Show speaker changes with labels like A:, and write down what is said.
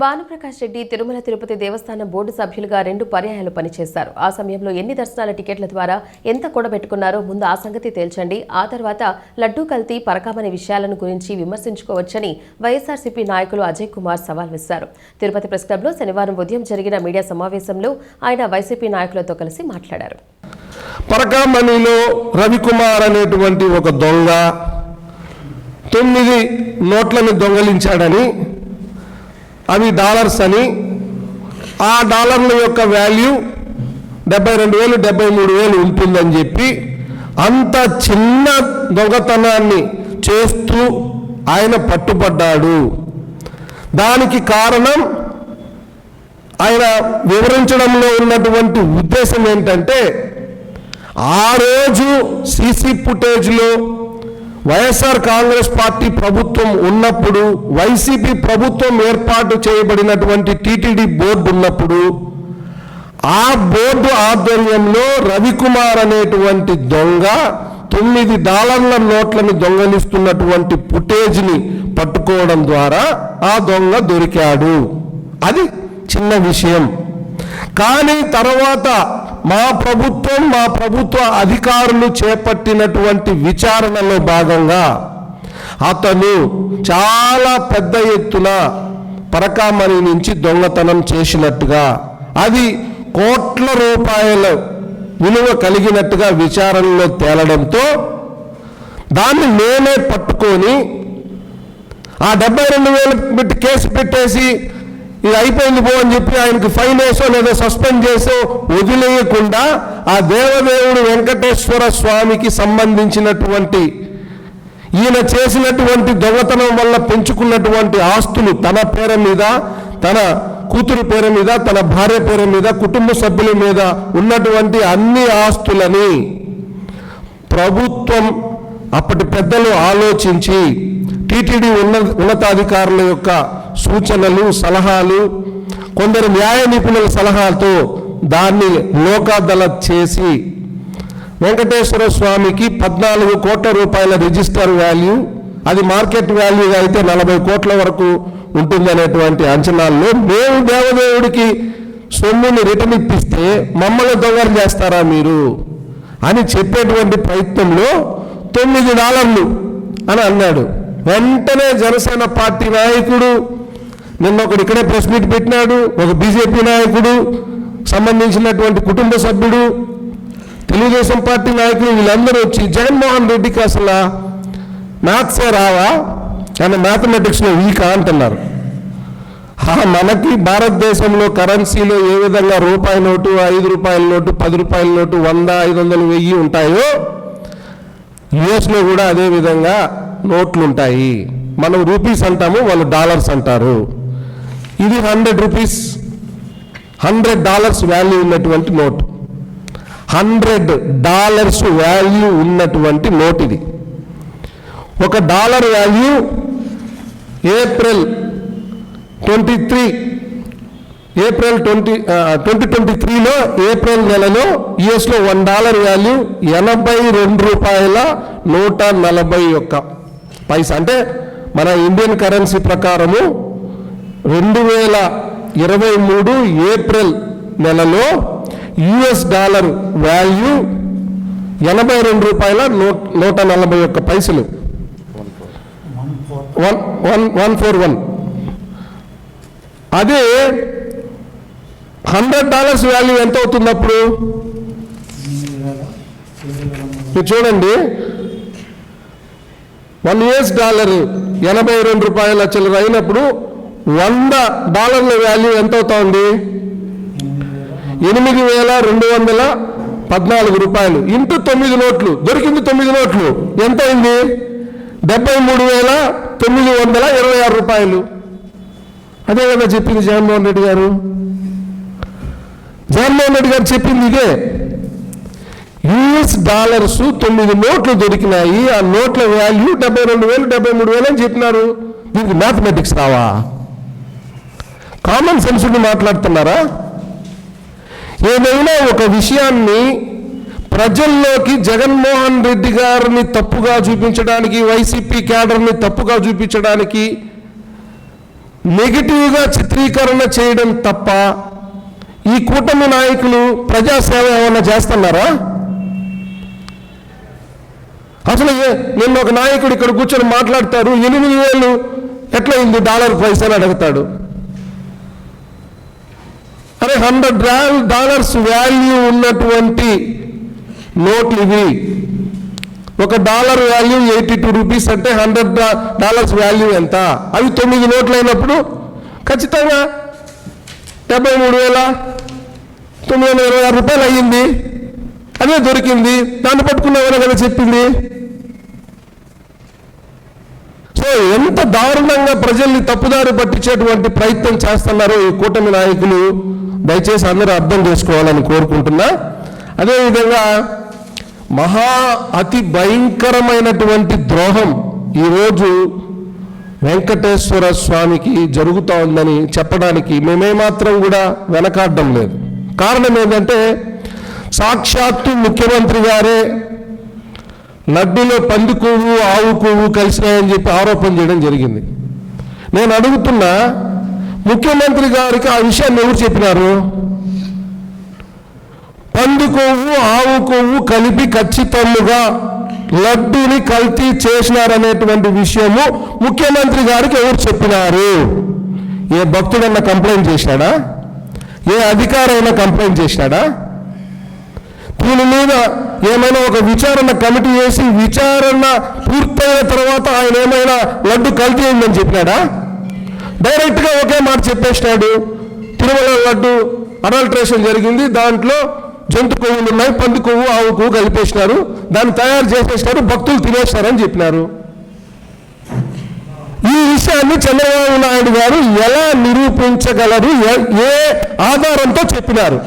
A: భానుప్రకాష్ రెడ్డి తిరుమల తిరుపతి దేవస్థానం board సభ్యులుగా రెండు పర్యాయాలు పనిచేశారు. ఆ సమయంలో ఎన్ని దర్శనాల టికెట్ల ద్వారా ఎంత కూడబెట్టుకున్నారో ముందు ఆ సంగతి తేల్చండి. ఆ తర్వాత లడ్డూ కల్తీ పరకామని విషయాలను గురించి విమర్శించుకోవచ్చని వైఎస్ఆర్సీపీ నాయకులు అజయ్ కుమార్ సవాల్ విసిరారు. తిరుపతి ప్రెస్ క్లబ్లో శనివారం ఉదయం జరిగిన మీడియా సమావేశంలో ఆయన వైసీపీ నాయకులతో కలిసి మాట్లాడారు.
B: పరకామణిలో రవికుమార్ అనేటువంటి ఒక దొంగ తొమ్మిది నోట్లను దొంగలించాడని అవి డాలర్స్ అని. ఆ డాలర్ల యొక్క వాల్యూ డెబ్బై రెండు వేలు డెబ్బై మూడు వేలు ఉంటుందని చెప్పి అంత చిన్న దొంగతనాన్ని చేస్తూ ఆయన పట్టుబడ్డాడు. దానికి కారణం ఆయన వివరించడంలో ఉన్నటువంటి ఉద్దేశం ఏంటంటే ఆ రోజు సీసీ ఫుటేజ్లో వైఎస్ఆర్ కాంగ్రెస్ పార్టీ ప్రభుత్వం ఉన్నప్పుడు వైసీపీ ప్రభుత్వం ఏర్పాటు చేయబడినటువంటి టీటీడీ బోర్డు ఉన్నప్పుడు ఆ బోర్డు ఆధ్వర్యంలో రవికుమార్ అనేటువంటి దొంగ తొమ్మిది డాలర్ల నోట్లను దొంగలిస్తున్నటువంటి ఫుటేజ్ని పట్టుకోవడం ద్వారా ఆ దొంగ దొరికాడు. అది చిన్న విషయం. కానీ తర్వాత మా ప్రభుత్వం మా ప్రభుత్వ అధికారులు చేపట్టినటువంటి విచారణలో భాగంగా అతను చాలా పెద్ద ఎత్తున పరకామణి నుంచి దొంగతనం చేసినట్టుగా అది కోట్ల రూపాయల విలువ కలిగినట్టుగా విచారణలో తేలడంతో దాన్ని నేనే పట్టుకొని ఆ డెబ్బై రెండు వేలు పెట్టి కేసు పెట్టేసి ఇది అయిపోయింది పో అని చెప్పి ఆయనకి ఫైన్ వేసో లేదా సస్పెండ్ చేసో వదిలేయకుండా ఆ దేవదేవుడు వెంకటేశ్వర స్వామికి సంబంధించినటువంటి ఈయన చేసినటువంటి దొంగతనం వల్ల పెంచుకున్నటువంటి ఆస్తులు తన పేరు మీద తన కూతురు పేరు మీద తన భార్య పేరు మీద కుటుంబ సభ్యుల మీద ఉన్నటువంటి అన్ని ఆస్తులని ప్రభుత్వం అప్పటి పెద్దలు ఆలోచించి టీటీడీ ఉన్న ఉన్నతాధికారుల యొక్క సూచనలు సలహాలు కొందరు న్యాయ నిపుణుల సలహాతో దాన్ని లోకాదళ చేసి వెంకటేశ్వర స్వామికి పద్నాలుగు కోట్ల రూపాయల రిజిస్టర్ వాల్యూ అది మార్కెట్ వాల్యూగా అయితే నలభై కోట్ల వరకు ఉంటుందనేటువంటి అంచనాల్లో మేము దేవదేవుడికి సొమ్ముని రిటర్న్ ఇప్పిస్తే మమ్మల్ని దొంగలు చేస్తారా మీరు? అని చెప్పేటువంటి ప్రయత్నంలో తొమ్మిది డాలర్లు అని అన్నాడు. వెంటనే జనసేన పార్టీ నాయకుడు నిన్న ఒకడు ఇక్కడే ప్రెస్ మీట్ పెట్టినాడు ఒక బీజేపీ నాయకుడు సంబంధించినటువంటి కుటుంబ సభ్యుడు తెలుగుదేశం పార్టీ నాయకులు వీళ్ళందరూ వచ్చి జగన్మోహన్ రెడ్డికి అసలు మ్యాథ్సే రావా? కానీ మ్యాథమెటిక్స్లో వీకా? అంటున్నారు. ఆ, మనకి భారతదేశంలో కరెన్సీలో ఏ విధంగా రూపాయి నోటు ఐదు రూపాయల నోటు పది రూపాయల నోటు వంద ఐదు వందలు వెయ్యి ఉంటాయో యుఎస్లో కూడా అదే విధంగా నోట్లు ఉంటాయి మనం రూపీస్ అంటాము వాళ్ళు డాలర్స్ అంటారు. ఇది hundred rupees. Hundred dollars value ఉన్నటువంటి నోట్. హండ్రెడ్ డాలర్స్ వాల్యూ ఉన్నటువంటి నోట్ ఇది. ఒక dollar value April twenty three April twenty twenty twenty త్రీలో ఏప్రిల్ నెలలో యుఎస్లో వన్ డాలర్ వాల్యూ ఎనభై రెండు రూపాయల నూట నలభై ఒక్క. పైసా. అంటే మన ఇండియన్ కరెన్సీ ప్రకారము రెండు వేల ఇరవై మూడు ఏప్రిల్ నెలలో యుఎస్ డాలర్ వాల్యూ ఎనభై రెండు రూపాయల నూట నూట నలభై ఒక్క పైసలు. One one one four one. అదే హండ్రెడ్ డాలర్స్ వాల్యూ ఎంత అవుతుంది అప్పుడు మీరు చూడండి వన్ యూఎస్ డాలర్ ఎనభై రెండు రూపాయల చిల్లర అయినప్పుడు వంద డాలర్ల వాల్యూ ఎంత అవుతోంది? ఎనిమిది వేల రెండు వందల పద్నాలుగు రూపాయలు. ఇంటూ తొమ్మిది నోట్లు. దొరికింది తొమ్మిది నోట్లు. ఎంత అయింది? డెబ్బై మూడు వేల తొమ్మిది వందల ఇరవై ఆరు రూపాయలు. అదే కదా చెప్పింది జగన్మోహన్ రెడ్డి గారు. జగన్మోహన్ రెడ్డి గారు చెప్పింది ఇదే. యుఎస్ డాలర్స్ తొమ్మిది నోట్లు దొరికినాయి. ఆ నోట్ల వాల్యూ డెబ్బై రెండు వేలు డెబ్బై మూడు వేలు అని చెప్పినారు. దీనికి మ్యాథమెటిక్స్ రావా? కామన్ సెన్స్ మాట్లాడుతున్నారా? ఏదైనా ఒక విషయాన్ని ప్రజల్లోకి జగన్మోహన్ రెడ్డి గారిని తప్పుగా చూపించడానికి వైసీపీ క్యాడర్ని తప్పుగా చూపించడానికి నెగిటివ్గా చిత్రీకరణ చేయడం తప్ప ఈ కూటమి నాయకులు ప్రజాసేవ ఏమన్నా చేస్తున్నారా? అసలు నిన్న ఒక నాయకుడు ఇక్కడ కూర్చొని మాట్లాడతారు ఎనిమిది వేలు ఎట్లయింది డాలర్ ప్రైస్ అని అడుగుతాడు? అరే హండ్రెడ్ డాలర్స్ వాల్యూ ఉన్నటువంటి నోట్లు ఇవి. ఒక dollar value eighty two rupees అంటే హండ్రెడ్ డాలర్స్ వాల్యూ ఎంత? అవి తొమ్మిది నోట్లు అయినప్పుడు ఖచ్చితంగా డెబ్బై మూడు వేల తొమ్మిది వందల ఇరవై ఆరు రూపాయలు అయ్యింది. అదే దొరికింది. దాన్ని పట్టుకున్నామని కదా చెప్పింది? సో ఎంత దారుణంగా ప్రజల్ని తప్పుదారి పట్టించేటువంటి ప్రయత్నం చేస్తున్నారో ఈ కూటమి నాయకులు దయచేసి అందరూ అర్థం చేసుకోవాలని కోరుకుంటున్నా. అదేవిధంగా మహా అతి భయంకరమైనటువంటి ద్రోహం ఈరోజు వెంకటేశ్వర స్వామికి జరుగుతూ ఉందని చెప్పడానికి మేమేమాత్రం కూడా వెనకాడడం లేదు. కారణం ఏంటంటే సాక్షాత్తు ముఖ్యమంత్రి గారే లడ్డూలో పంది కొవ్వు ఆవు కొవ్వు కలిసినాయని చెప్పి ఆరోపణ చేయడం జరిగింది. నేను అడుగుతున్నా ముఖ్యమంత్రి గారికి ఆ విషయాన్ని ఎవరు చెప్పినారు? పంది కొవ్వు ఆవు కొవ్వు కలిపి ఖచ్చితంగా లడ్డూని కల్తీ చేసినారనేటువంటి విషయము ముఖ్యమంత్రి గారికి ఎవరు చెప్పినారు? ఏ భక్తుడన్నా కంప్లైంట్ చేశాడా? ఏ అధికారైనా కంప్లైంట్ చేశాడా? దీని మీద ఏమైనా ఒక విచారణ కమిటీ వేసి విచారణ పూర్తయిన తర్వాత ఆయన ఏమైనా లడ్డు కల్తీ అయిందని చెప్పినాడా? డైరెక్ట్గా ఒకే మాట చెప్పేసినాడు. తిరుమల లడ్డు అడల్ట్రేషన్ జరిగింది. దాంట్లో జంతు కొవ్వులు ఉన్నాయి పంది కొవ్వు ఆవు కొవ్వు కలిపేసినారు. దాన్ని తయారు చేసేసినారు భక్తులు తినేసినారని చెప్పినారు. ఈ విషయాన్ని చంద్రబాబు నాయుడు గారు ఎలా నిరూపించగలరు? ఏ- ఏ ఆధారంతో చెప్పినారు?